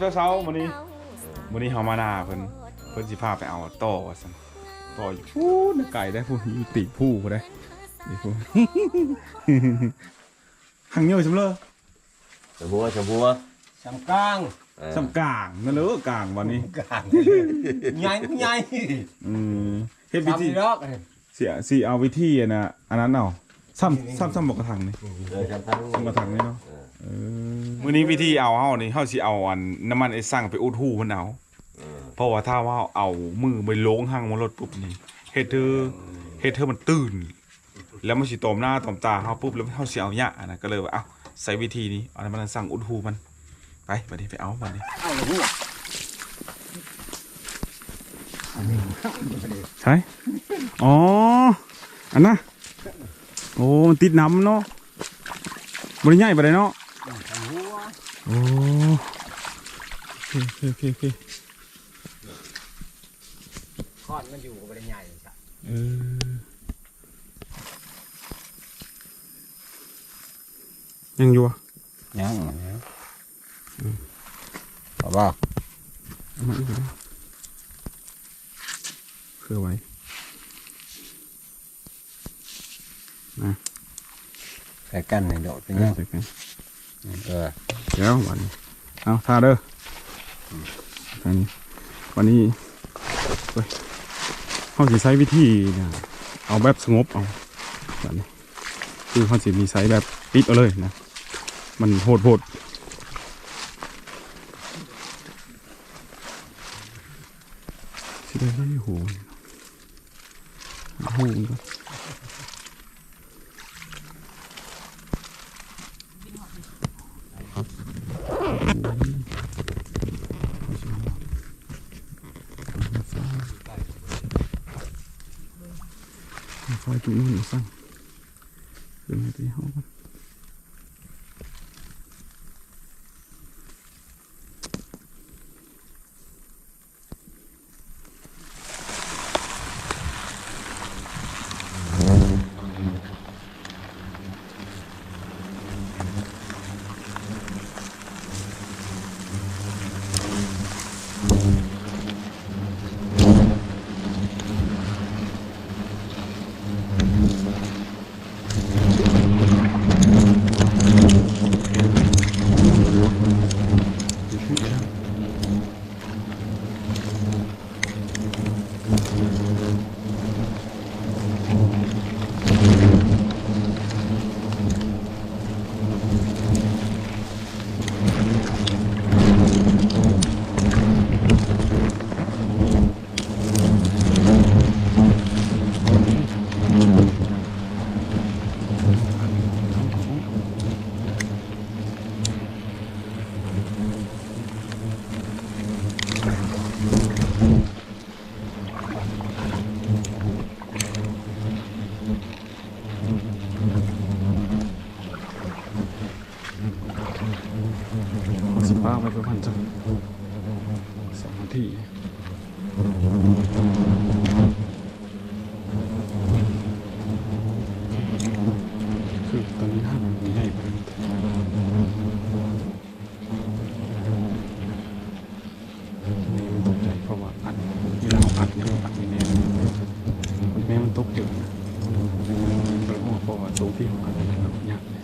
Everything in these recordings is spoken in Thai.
สวัสดียามเช้าๆมื้อนี้มื้อนี้เฮามาหน้าเพิ่นเพิ่นสิพาไปเอาต่อว่าซั่นต่ออยู่พูดไกลได้พูดอยู่ติผู้บ่ได้นี่พูดหังเหนียวซั่นเลยชมพูชมพูสำกลางสำกลางนั่นเลยกลางวันนี้กลางใหญ่ใหญ่อืมเฮ็ดวิธีทำดอกเสียสิเอาวิธีอันน่ะอันนั้นเอาซ้ำซ้ำซ้ำบอกกระถางนี่เออจำทั้งซ้ำกระถางนี่เนาะเออ มื้อนี้วิธีเอาเฮานี่เฮาสิเอาอันน้ำมันไอ้สั่งไปอุดหูมันเอาเออเพราะว่าถ้าว่าเอามือไปโลงหางมันรถปุ๊บนี่เฮ็ดเธอเฮ็ดเธอมันตื่น แล้วมันสิตอมหน้าตอมตาเฮาปุ๊บแล้วเฮาสิเอาหยะนะก็เลยว่าเอ้าใส่วิธีนี้เอาน้ำมันสั่งอุดหูมันไปบัดนี้ไปเอาบัดนี้เอาหัวใช่อ๋อ อันน่ะโอ้ มันติดน้ำเนาะบ่ได้ใหญ่ปานใดเนาะหัว โอ้โอเคโอเคโอเคคอนมันอยู่กับใหญ่จ้ะเออยังอยู่อะยังบอกว่าเอามาอีกก็ได้เพื่อไว้ใส่กันในโดดเป็นเอยัองใส่กัน เออเดี๋ยววันนี้เอาทาเด้อทางนี้วันนี้เฮ้ยเขาสิใช้วิธีเนี่ยเอาแบบสงบเอาแบบนี้คือเขาสิมีใช้แบบปิดเอาเลยนะ มันโหดโหดสิได้ที่หูหูมันก็ไฟจุด นู้นอยู่สั่งเป็นไงที่ห้องกัน สิบป้าไปประมาณจังสองนาทีคือตอนนี้ห้างมันใหญ่ไปหมดนี่มันตกใจเพราะว่าอัดเวลาเราอัดเนี่ยเราอัดแน่ๆมันแม้มันตกเยอะนะเพราะว่าเพราะว่าตรงที่เราอัดเนี่ยเรายากเลย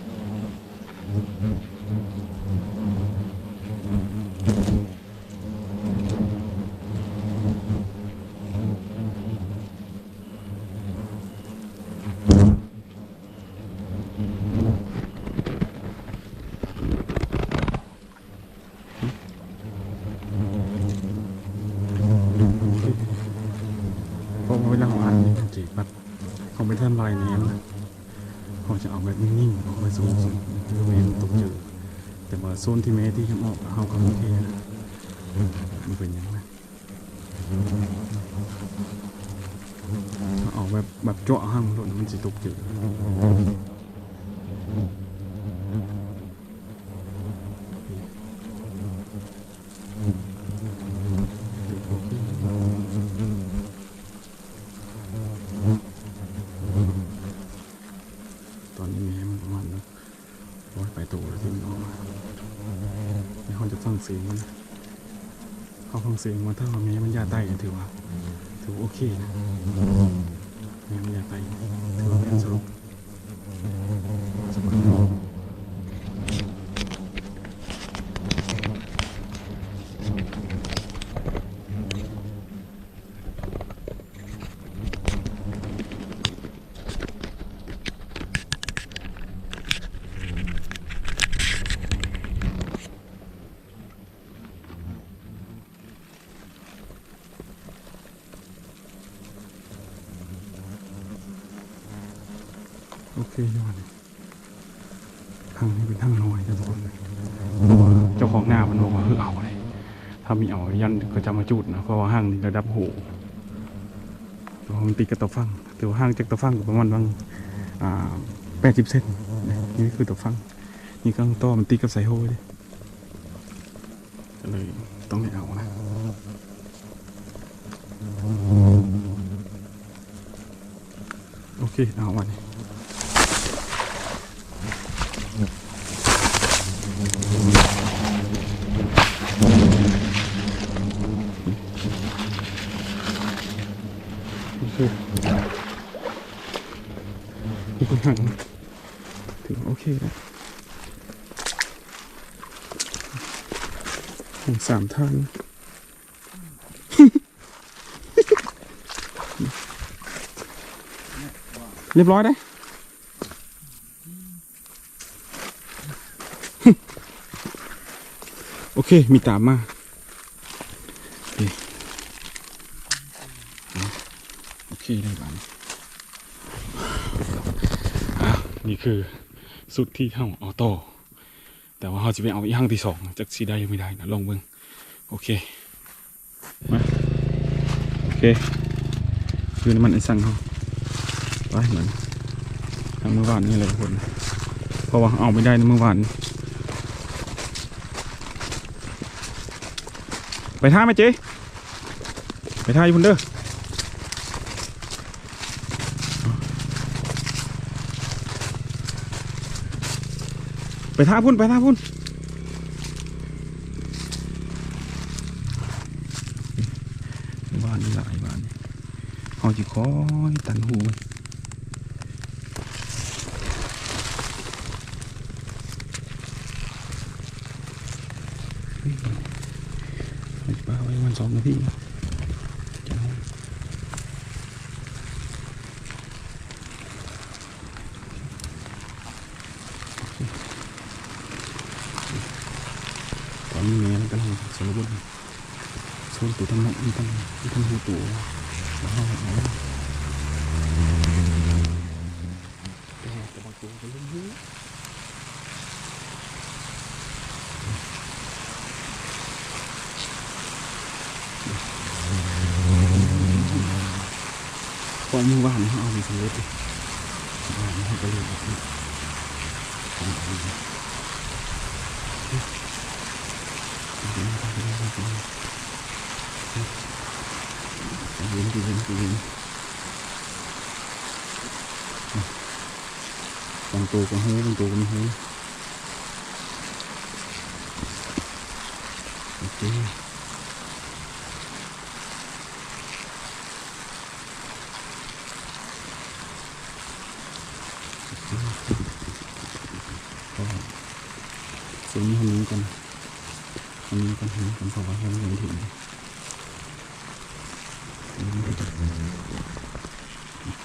เพราะว่าเวลาเราอ่านนี่จริงๆแบบเขาไม่ท่านลายแนมนะเขาจะเอาแบบนิ่งๆเอาไปสูงๆคือเวนตกเจอแต่ว่าโซนที่แม่ที่ยังออกเขาก็โอเคนะมั นเป็นอยังไงถ้าเอาแบบแบบเจาะห้างรถมันจะตกเจอ สียงมันถ้าว่าแม่มันยาไตก็ถือว่า ถือว่าโอเคนะแม่มันยาไตถือว่าเป็นสรุปสรุป โอเคยอดทางนี้เป็นทางน้อยแต่บอกเลยเจ้าของงามันบอกว่าเออเอาเลยถ้ามีเอายันก็จะมาจุดนะเพราะว่าห้างนี้ระดับหูเพราะว่ามันติดกับตัวฟังแต่ว่าห้างจากตัวฟังก็ประมาณบางอ่าแปดสิบเซนนะนี่คือตัวฟัง นี่ก็ต่อมันติดกับสายโฮเลยเลยต้องได้เอานะโอเคเอาวันนี้ โอเคมีคนหันถึงโอเคแล้วถึงสามท่านเรียบร้อยได้โอเค มีตามมา โอเคได้บ้างอะ นี่คือสุดที่เข้าออโต้แต่ว่าเขาจะไปเอาอีห้างที่สองจากสีได้ยังไม่ได้นะลองเบิ้งโอเคมาโอเค คือน้ำมันไอ้สั่งเขาไปเหมือนทางเมื่อวานนี่เลยทุกคนเพราะว่าเอาไม่ได้นเมื่อวานไปท่าไหมเจ๊ไปท่าอยู่พุ่นเด้อ ไปท่าพุ่นไปท่าพุ่นบ้านนี่หลายบ้านเอาจีคอยตันหูมันเฮ้ยเอาปลาไว้วันสองนาทีนะจะเอาต อนนี้แม่มันกำลังสารบุญส่วนตัวทั้งหมดมีทั้งทั้งหูตัวแล้วเอาเอาแต่บางตัวก็ลุ่มหูพอมือว่านเขาเอาไปสำเร็จเลยว่านเขาก็เลยแบบนี้ ทำอะไรเนี่ยเย็นดีเย็นดีเย็นบางตัวก็หูบางตัวก็ไม่หู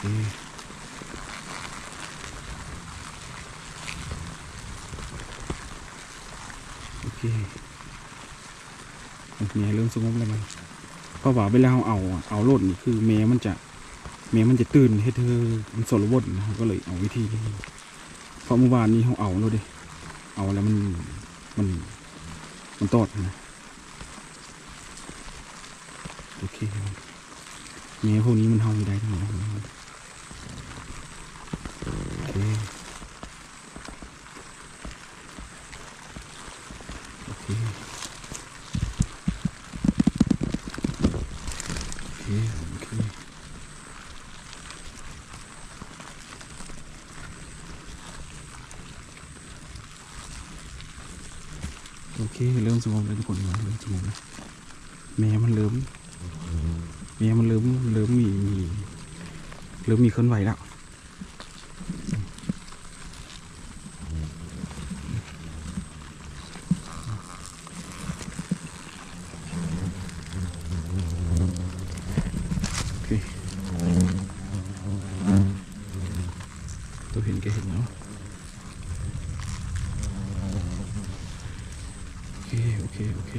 โอเคก็ส่วนนี้ทำนี้กันทำนี้กันทำนี้กันเพราะว่าให้มันยังถึงโอเคโอเคเมียเริ่มสงบแล้วมันเพราะว่าเวลาเราเอาเอาโลดนี่คือเมียมันจะเมียมันจะตื่นให้เธอมันสรบดนะครับก็เลยเอาวิธีนี้เพราะเมื่อวานนี้เขาเอาแล้วดิเอาแล้วมันมันมันตอดนะโอเคครับเมียพวกนี้มันเฮาไม่ได้ทั้งหมดนะครับโอเคโอเคโอเคโอเค โอเคเริ่มสงบเลยทุกคนเริ่มสงบแล้วแม่มันเริ่มแม่มันเริ่มเริ่มมีมีเริ่มมีเคลื่อนไหวแล้วตัวเห็นแกเห็นเนาะ โอเค โอเค โอเค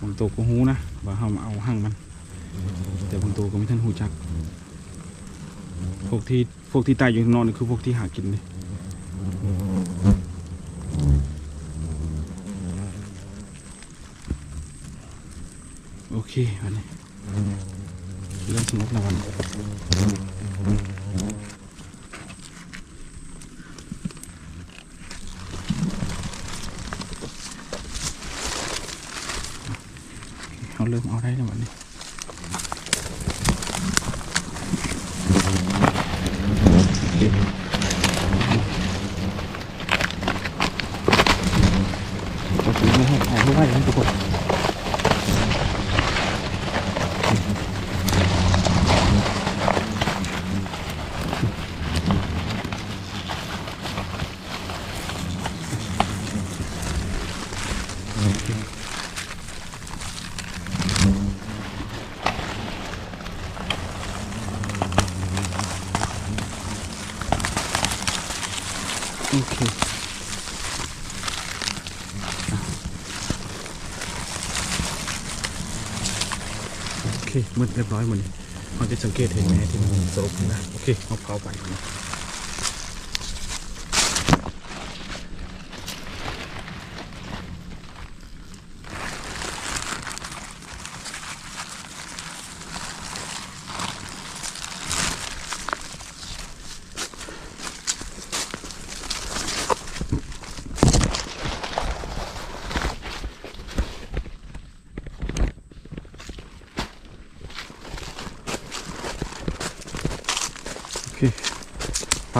บาง ตัวก็หูนะว่าเฮามาเอาหั่งมัน แต่บางตัวก็ไม่ทันหูจัก พวกที่พวกที่ตายอยู่ข้างนอกนี่คือพวกที่หากินเลยโอเควันนี้เริ่มสงบแล้ววันนี้ เริ่มเอาได้แล้ววันนี้ถือไม่ให้ถ่ายไม่ไหวนะทุกคนโอเค โอเค มืดเรียบร้อยหมดเลยเราจะสังเกตเห็นไหมที่มันสรุปนะโอเคเอาเผาไป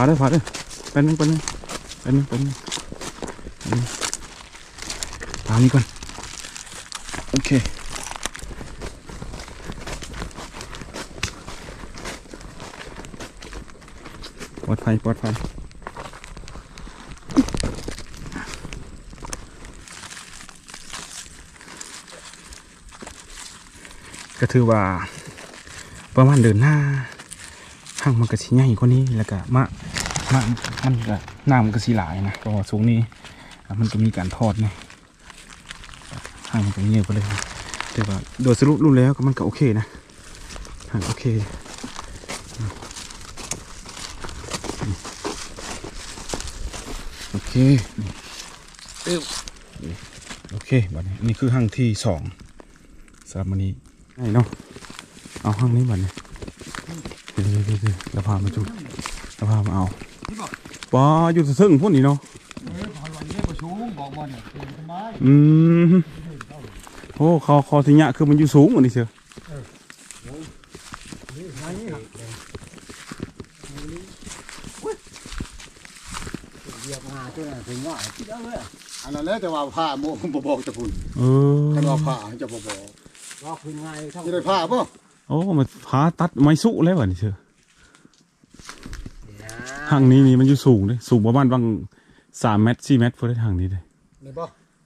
พาเด้อพาเด้อไปนึงไปนึงไปนึงไปนึงไปนึงตามนี้ก่อน โอเคปลอดภัยปลอดภัยก็ถือว่าประมาณเดินหน้าห้างมันก็สิใหญ่กว่านี้แล้วก็มะ มะมันก็น้ำมันก็สิหลายนะเพราะว่าสูงนี้อะมันก็มีการทอดนะห้างมันก็เงียบไปเลยนะแต่ว่าโดยสรุปรูปแล้วก็มันก็โอเคนะห้างโอเคอืมโอเคนี่เอ้วนี่โอเคบัดนี้อันนี่คือห้างที่สองสำหรับวันนี้ไอ้เนาะเอาห้างนี้บัดนี้เดี๋ยวเดี๋ยวเดี๋ยวเดี๋ยวเราพามาจุดเราพามาเอา ว้าอยู่ซึ่งพวกนี้เนาะเออพอวันนี้ก็ชูงบอกมันเนี่ยเป็นทำไมอืมโอ้คอคอสิญะคือมันอยู่สูงกว่านี้เชียวนี่ไงนี่ครับเหยียบงาตัวนั้นถึงว่าคิดเอาเลยอันนั้นแหละแต่ว่าผ้าโมบ่บอกจะพุ่นเออคันว่าผ้าจะบ่บอกว่าคืนไงเท่าจะได้ผ้าบ่โอ้มันพาตัดไม้สุแล้ววะนี่เชียว ทางนี้นี่มันอยู่สูงเลยสูงประมาณบางสามเมตรสี่เมตรพอได้ทางนี้เลยนี่บ่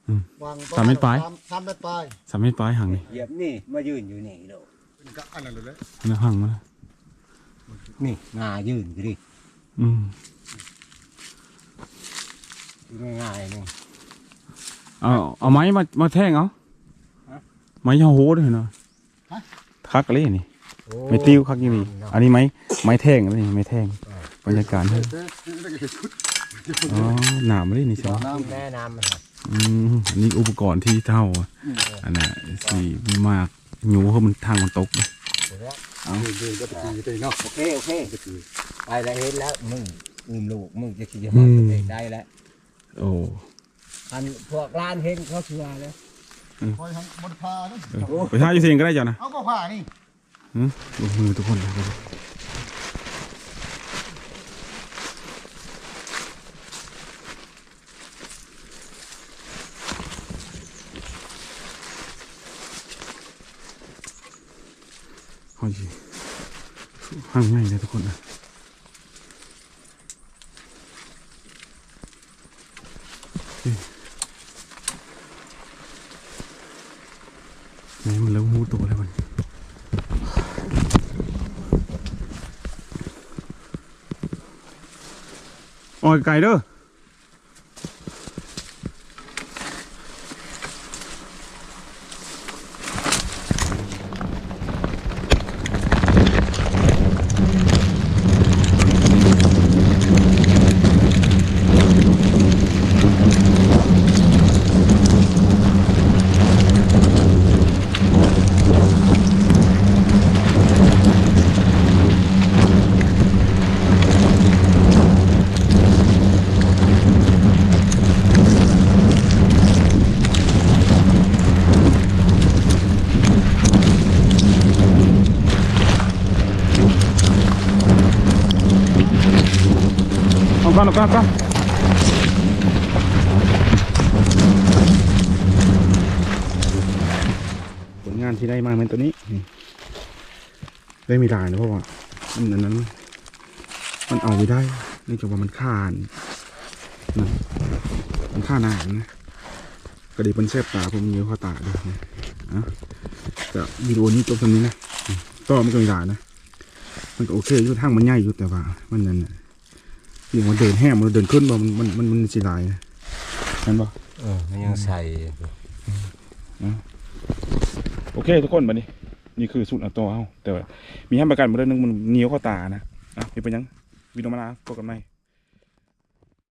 อืมวางสามเม็ดปลายสสามเม็ดปลาย สามเมตรปลายห่างนี่เหยียบนี่มายืนอยู่นี่โดดเป็นกะอันนั้นเลยแหละอันนั้นห่างมานี่งายืนอยู่ดิอืมง่ายๆนี่ เอาเอาไม้มามาแท่งเอาไม้ยาโหด้วยเนาะคักเลยนี่โอ้ไม่ติ้วคักอยังนี่อันนี้ไม้ไม้แท่งนี่ไม้แท่ง บรรยากาศเฮ้ยเด้อเด้อเด้อชุดอ๋อหนามไม่ได้นี่ใช่ไหมน้ำแม่น้ำมันครับอืมอันนี้อุปกรณ์ที่เท่าอะอันน่ะสีมากหนูเขามันทางมันตกเลยนี่นี่ก็ตะกี้ได้เนาะโอเคโอเคตะกี้ไปแล้วเห็นแล้วมึงอุ้มลูกมึงจะขี่อืมามได้แล้วโอ้อันพวกร้านเห็นเขาเชื่อแล้วคอยทางบนผ้านี่เออไปท่าอยู่เสียงก็ได้จ้ะนะเอาก็ผ้านี่หืมดูมือทุกคนเลย ห้างง่ายเลยทุกคนนะไหนมันเริ่มหูตัวแล้วมันโอ้ยไก่เด้อ อาก่อนผลงานที่ได้มาเป็นตัวนี้ ได้ไม่ได้นะเพราะว่ามันอันนั้น มันเอาไม่ได้เนื่องจากว่ามันขานนะมันข่าหนานนะกระดิบมันแสบตาผมมีข้อตาด้วยนะอะวิดีโอนี้จบตรงนี้นะต่อมันก็ไม่ได้นะ มันก็โอเคอยู่ทางมันใหญ่อยู่แต่ว่ามันนั่นนะ อย่างมันเดินแห้งมันเดินขึ้นบ่มันมันมันมันสิหลายนะนั่นบ่เออมันยังใส่โอเคทุกคนมาดินี่คือสูตรอัตโตเฮาแต่ว่ามีให้ประกันมาเรื่องนึงมันเหนียวเข้าตานะอะมีเป็นยังวินโอมาลาพบกันใหม่